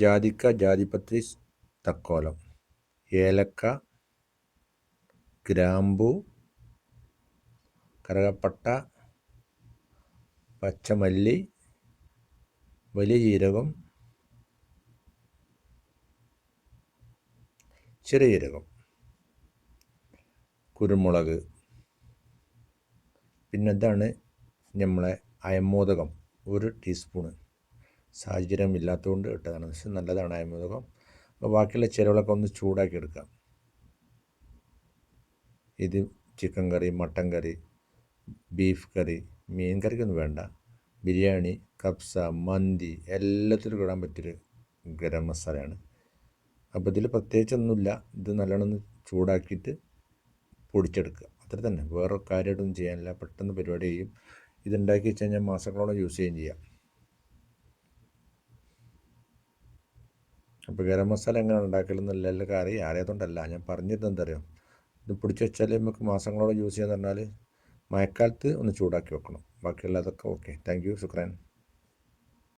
ജാതിക്ക ജാതിപത്രി തക്കോലം. ഏലക്ക ഗ്രാമ്പു കറുകപ്പട്ട പച്ചമല്ലി വലിയ ജീരകം ചെറിയ ജീരകം കുരുമുളക്. പിന്നെന്താണ് നമ്മളെ അയമോദകം ഒരു ടീസ്പൂണ്. സാഹചര്യം ഇല്ലാത്തതുകൊണ്ട് ഇട്ടതാണ് പക്ഷെ നല്ലതാണ് അയമോദകം അപ്പോൾ ബാക്കിയുള്ള ചേരുവകളൊക്കെ ഒന്ന് ചൂടാക്കി എടുക്കാം. ഇത് chicken curry mutton curry beef curry മീൻ കറിക്കൊന്നും വേണ്ട. ബിരിയാണി കപ്സ മന്തി എല്ലാത്തിലും ഇടാൻ പറ്റിയൊരു ഗരം മസാലയാണ്. അപ്പോൾ ഇതിൽ പ്രത്യേകിച്ചൊന്നുമില്ല. ഇത് നല്ലോണം ചൂടാക്കിയിട്ട് പൊടിച്ചെടുക്കുക. അത്ര തന്നെ. വേറെ കാര്യമായിട്ടൊന്നും ചെയ്യാനില്ല. പെട്ടെന്ന് പരിപാടി ചെയ്യും. ഇതുണ്ടാക്കി വെച്ച് കഴിഞ്ഞാൽ മാസങ്ങളോളം യൂസ് ചെയ്യുകയും ചെയ്യാം. അപ്പോൾ ഗരം മസാല എങ്ങനെ ഉണ്ടാക്കലെന്നല്ല എല്ലാവർക്കും അറിയാം. അറിയാത്തതുകൊണ്ടല്ല ഞാൻ അറിയാം ഇത് പിടിച്ച് വെച്ചാൽ നമുക്ക് മാസങ്ങളോളം യൂസ് ചെയ്യാന്ന് പറഞ്ഞാൽ മഴക്കാലത്ത് ഒന്ന് ചൂടാക്കി വെക്കണം. ബാക്കിയുള്ളതൊക്കെ ഓക്കെ താങ്ക് യു ശുക്രാൻ.